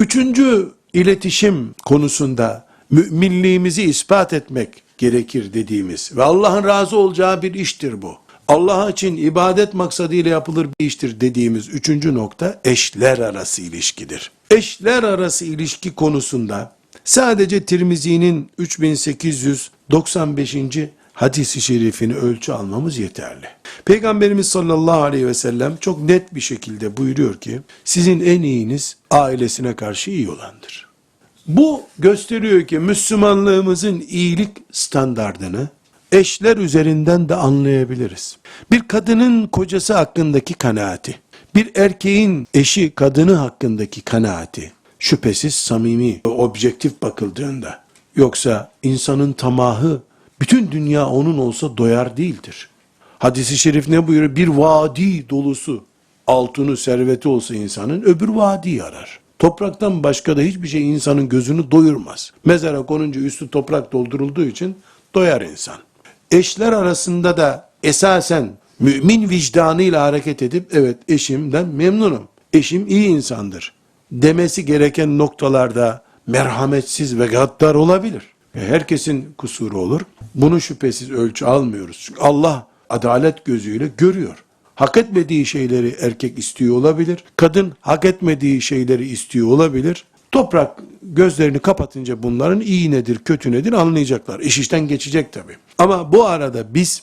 Üçüncü iletişim konusunda müminliğimizi ispat etmek gerekir dediğimiz ve Allah'ın razı olacağı bir iştir bu. Allah için ibadet maksadıyla yapılır bir iştir dediğimiz üçüncü nokta eşler arası ilişkidir. Eşler arası ilişki konusunda sadece Tirmizi'nin 3895. hadisi şerifini ölçü almamız yeterli. Peygamberimiz sallallahu aleyhi ve sellem çok net bir şekilde buyuruyor ki sizin en iyiniz ailesine karşı iyi olandır. Bu gösteriyor ki Müslümanlığımızın iyilik standardını eşler üzerinden de anlayabiliriz. Bir kadının kocası hakkındaki kanaati, bir erkeğin eşi kadını hakkındaki kanaati şüphesiz samimi, objektif bakıldığında yoksa insanın tamahı bütün dünya onun olsa doyar değildir. Hadisi şerif ne buyuruyor? Bir vadi dolusu altını, serveti olsa insanın öbür vadiyi arar. Topraktan başka da hiçbir şey insanın gözünü doyurmaz. Mezara konunca üstü toprak doldurulduğu için doyar insan. Eşler arasında da esasen mümin vicdanıyla hareket edip evet eşimden memnunum. Eşim iyi insandır demesi gereken noktalarda merhametsiz ve gaddar olabilir. E, Herkesin kusuru olur. Bunu şüphesiz ölçü almıyoruz. Çünkü Allah adalet gözüyle görüyor. Hak etmediği şeyleri erkek istiyor olabilir. Kadın hak etmediği şeyleri istiyor olabilir. Toprak gözlerini kapatınca bunların iyi nedir, kötü nedir anlayacaklar. İş işten geçecek tabii. Ama bu arada biz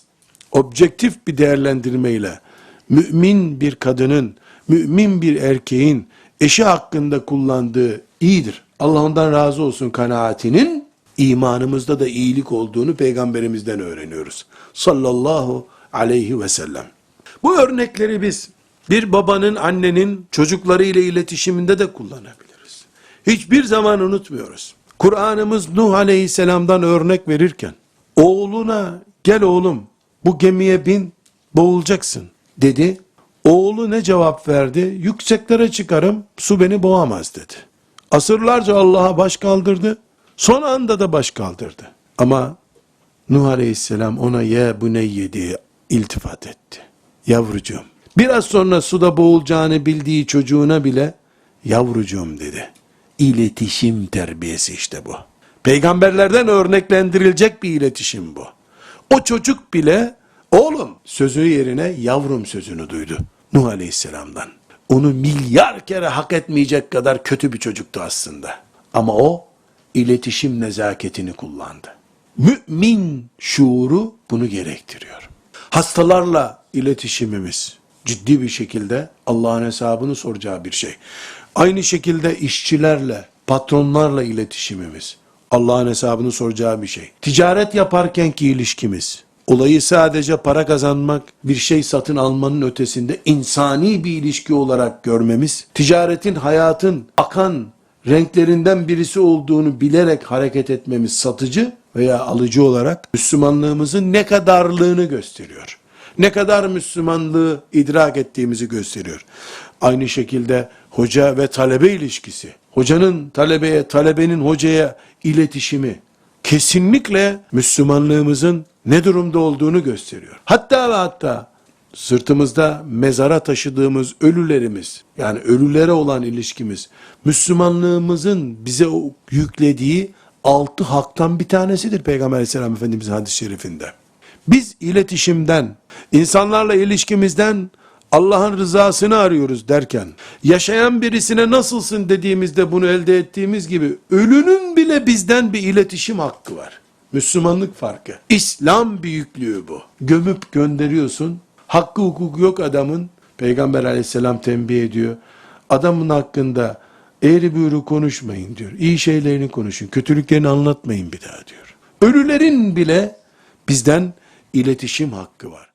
objektif bir değerlendirmeyle mümin bir kadının, mümin bir erkeğin eşi hakkında kullandığı iyidir. Allah ondan razı olsun kanaatinin imanımızda da iyilik olduğunu peygamberimizden öğreniyoruz. Sallallahu aleyhi ve sellem. Bu örnekleri biz bir babanın, annenin çocukları ile iletişiminde de kullanabiliriz. Hiçbir zaman unutmuyoruz. Kur'an'ımız Nuh aleyhisselamdan örnek verirken, oğluna gel oğlum bu gemiye bin boğulacaksın dedi. Oğlu ne cevap verdi? Yükseklere çıkarım su beni boğamaz dedi. Asırlarca Allah'a baş kaldırdı. Son anda da baş kaldırdı. Ama Nuh aleyhisselam ona ye buneyye diye iltifat etti. Yavrucuğum. Biraz sonra suda boğulacağını bildiği çocuğuna bile yavrucuğum dedi. İletişim terbiyesi işte bu. Peygamberlerden örneklendirilecek bir iletişim bu. O çocuk bile oğlum sözü yerine yavrum sözünü duydu. Nuh aleyhisselamdan. Onu milyar kere hak etmeyecek kadar kötü bir çocuktu aslında. Ama o iletişim nezaketini kullandı. Mümin şuuru bunu gerektiriyor. Hastalarla iletişimimiz ciddi bir şekilde Allah'ın hesabını soracağı bir şey. Aynı şekilde işçilerle, patronlarla iletişimimiz Allah'ın hesabını soracağı bir şey. Ticaret yaparkenki ilişkimiz, olayı sadece para kazanmak, bir şey satın almanın ötesinde insani bir ilişki olarak görmemiz, ticaretin, hayatın akan renklerinden birisi olduğunu bilerek hareket etmemiz satıcı veya alıcı olarak Müslümanlığımızın ne kadarlığını gösteriyor. Ne kadar Müslümanlığı idrak ettiğimizi gösteriyor. Aynı şekilde hoca ve talebe ilişkisi, hocanın talebeye, talebenin hocaya iletişimi kesinlikle Müslümanlığımızın ne durumda olduğunu gösteriyor. Hatta ve hatta sırtımızda mezara taşıdığımız ölülerimiz, yani ölülere olan ilişkimiz, Müslümanlığımızın bize yüklediği altı haktan bir tanesidir Peygamber aleyhisselam Efendimizin hadis-i şerifinde. Biz iletişimden, insanlarla ilişkimizden Allah'ın rızasını arıyoruz derken, yaşayan birisine nasılsın dediğimizde bunu elde ettiğimiz gibi, ölünün bile bizden bir iletişim hakkı var. Müslümanlık farkı. İslam büyüklüğü bu. Gömüp gönderiyorsun. Hakkı hukuku yok adamın. Peygamber aleyhisselam tembih ediyor. Adamın hakkında eğri büğrü konuşmayın diyor. İyi şeylerini konuşun. Kötülüklerini anlatmayın bir daha diyor. Ölülerin bile bizden iletişim hakkı var.